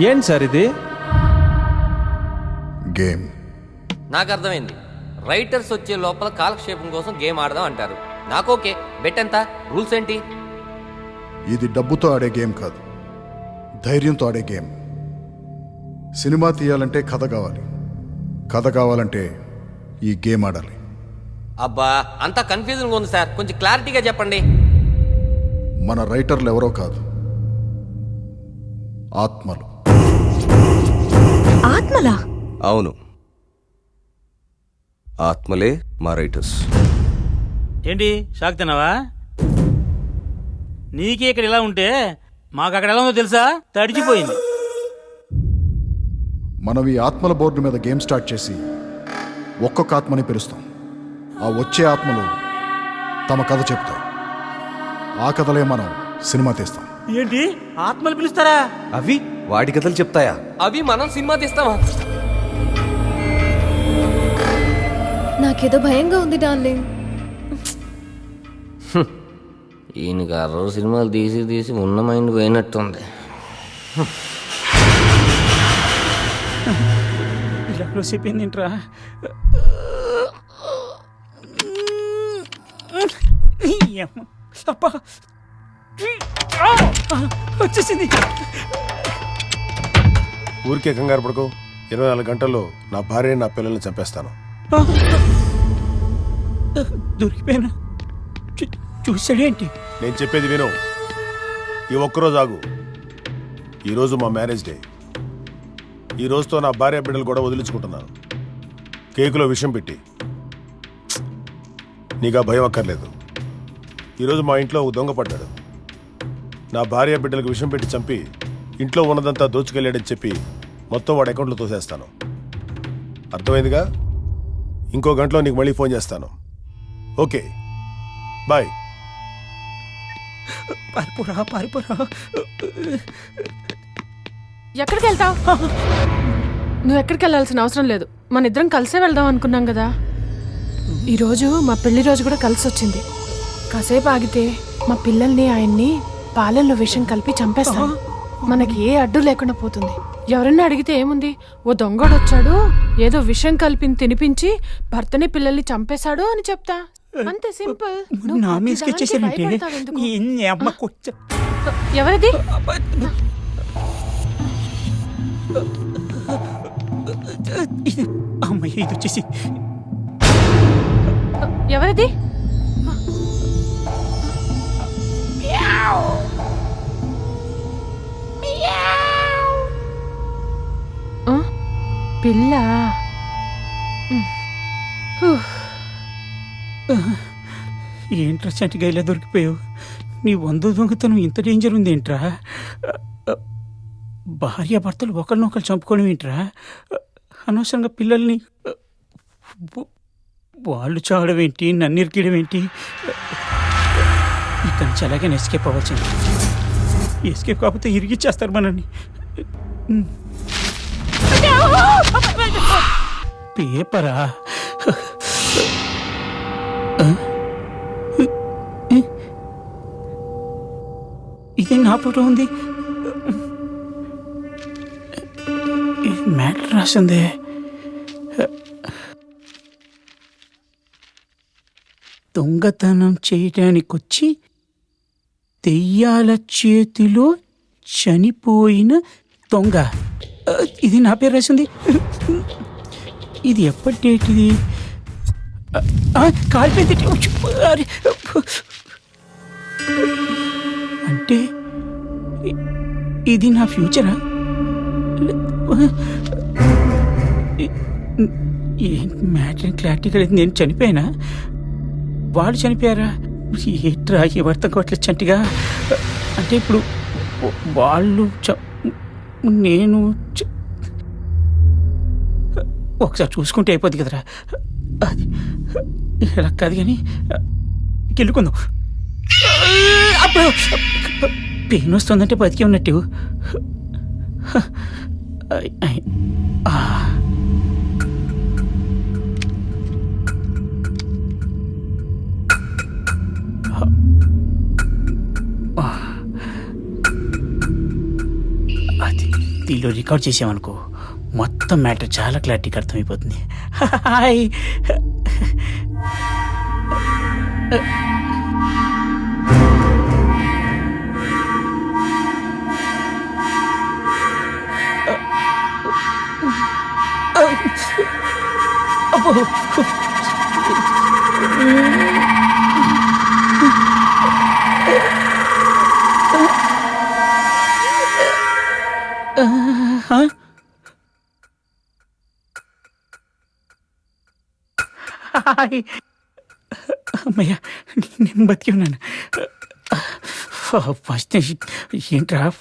ఏంటి సార్ ఇది? గేమ్. నాకు అర్థమైంది. రైటర్స్ వచ్చే లోపల కాలక్షేపం కోసం గేమ్ ఆడదాం అంటారు. నాకు ఓకే. బెట్ ఎంత? రూల్స్ ఏంటి? ఇది డబ్బుతో ఆడే గేమ్ కాదు. ధైర్యంతో ఆడే గేమ్. సినిమా తీయాలంటే కథ కావాలి. కథ కావాలంటే ఈ గేమ్ ఆడాలి. అబ్బా అంతా కన్ఫ్యూజన్గా ఉంది సార్. కొంచెం క్లారిటీగా చెప్పండి. మన రైటర్లు ఎవరో కాదు. ఆత్మలు. ఆత్మలా? అవును. ఆత్మలే మా రైటర్స్. ఏంటి షాక్ తిన్నావా? నీకే ఇక్కడ ఇలా ఉంటే మాకు అక్కడ ఎలా ఉందో తెలుసా? తడిచిపోయింది. మనం ఈ ఆత్మల బోర్డు మీద గేమ్ స్టార్ట్ చేసి ఒక్కొక్క ఆత్మని పిలుస్తాం. ఆ వచ్చే ఆత్మలు తమ కథ చెప్తాయి. ఆ కథలే మనం సినిమా తీస్తాం. ఏంటి? ఆత్మలు పిలుస్తారా? అవి వాడి కథలు చెప్తాయా? అవి మనం సినిమా తీస్తామా నాకేదో భయంగా ఉంది డార్లింగ్. ఈయనకి అరవై సినిమాలు తీసి తీసి ఉన్న మైండ్ పోయినట్టుంది. క్లోజ్ అయిపోయింది ఏంట్రా. అబ్బా. వచ్చేసింది. ఊరికే కంగారు పడుకో. ఇరవై నాలుగు గంటల్లో నా భార్య నా పిల్లల్ని చంపేస్తాను. ఆ! దొరికిపోయాను? చూ- చూశాడేంటి? నేను చెప్పేది విను. ఈ ఒక్కరోజు ఆగు. ఈరోజు మా మ్యారేజ్ డే. ఈ రోజుతో నా భార్య బిడ్డలు కూడా వదిలించుకుంటున్నాను. కేకులో విషం పెట్టి. నీకు ఆ భయం అక్కర్లేదు. ఈరోజు మా ఇంట్లో ఒక దొంగ పడ్డాడు. నా భార్య బిడ్డలకు విషం పెట్టి చంపి ఇంట్లో ఉన్నదంతా దోచుకెళ్ళాడని చెప్పి మొత్తం వాడి అకౌంట్లో తోసేస్తాను. అర్థమైందిగా? ఇంకో గంటలో నీకు మళ్ళీ ఫోన్ చేస్తాను. ఓకే. బాయ్. పారిపోరా పారిపోరా. ఎక్కడికి వెళ్తావు నువ్వు ఎక్కడికి వెళ్ళాల్సిన అవసరం లేదు. మన ఇద్దరం కలిసే వెళ్దాం అనుకున్నాం కదా. ఈరోజు మా పెళ్ళి రోజు కూడా కలిసి వచ్చింది కాసేపు ఆగితే మా పిల్లల్ని ఆయన్ని పాలల్లో విషం కలిపి చంపేస్తాం. మనకి ఏ అడ్డు లేకుండా పోతుంది. ఎవరన్నా అడిగితే ఏముంది? ఓ దొంగడు వచ్చాడు ఏదో విషం కలిపి తినిపించి భర్తని పిల్లల్ని చంపేశాడు అని చెప్తా. అంతే సింపుల్. నా అమ్మ కొచ్చ ఎవరిది? ఇది వచ్చేసి. ఎవరిది? పిల్ల. ఏంట్రా చంటిగా ఇలా దొరికిపోయావు? నీ వంద దొంగతనం ఇంత డేంజర్ ఉంది ఏంట్రా? భార్య భర్తలు ఒకరినొకరు చంపుకోవడం ఏంట్రా? అనవసరంగా పిల్లల్ని వాళ్ళు చావడం ఏంటి నన్ను ఏంటి? ఇక్కడి నుంచి అలాగే ఎస్కేప్ అవ్వాల్సింది ఎస్కేప్ కాకపోతే ఇరిగిచ్చేస్తారు మనల్ని. పేపరా? ఇది నా ఫోటో ఉంది. మ్యాటర్ రాసిందే. దొంగతనం చేయటానికి వచ్చి దెయ్యాల చేతిలో చనిపోయిన దొంగ. ఇది నా పేరు రాసింది. ఇది ఎప్పటి డేట్ ఇది? కాలిపోయింది. అంటే ఇది నా ఫ్యూచరా? ఏంటి మ్యాటర్ క్లారిటీగా లేదు నేను చనిపోయానా? వాళ్ళు చనిపోయారా? ఏట్రా ఎవరితో కొట్ల చంటిగా? అంటే ఇప్పుడు వాళ్ళు చ- నేను ఒకసారి చూసుకుంటే అయిపోద్ది కదరా. అది ఇలా కాదు కానీ గెలుకుందాం. అప్పుడు పెయిన్ వస్తుందంటే బతికి ఉన్నట్టు. ఐ- ఐ- ఆ. అది దీనిలో దీంట్లో రికార్డ్ చేసామనుకో మొత్తం మ్యాటర్ చాలా క్లారిటీగా అర్థమైపోతుంది హాయ్ అబ్బో అమ్మయ్య నేను బతికి ఉన్నాను. ఫస్ట్ ఏంట్రా?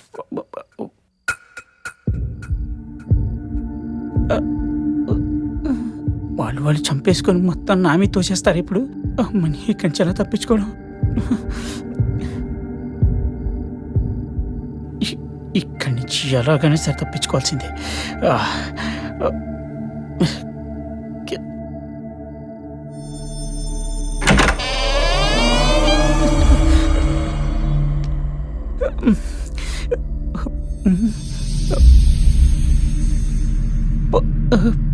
వాళ్ళు వాళ్ళు చంపేసుకొని మొత్తం నామి తోసేస్తారు ఇప్పుడు. మనీ కంచెలా నుంచి తప్పించుకోవడం. ఇక్కడి నుంచి ఎలాగైనా సరి తప్పించుకోవాల్సిందే Uh-huh.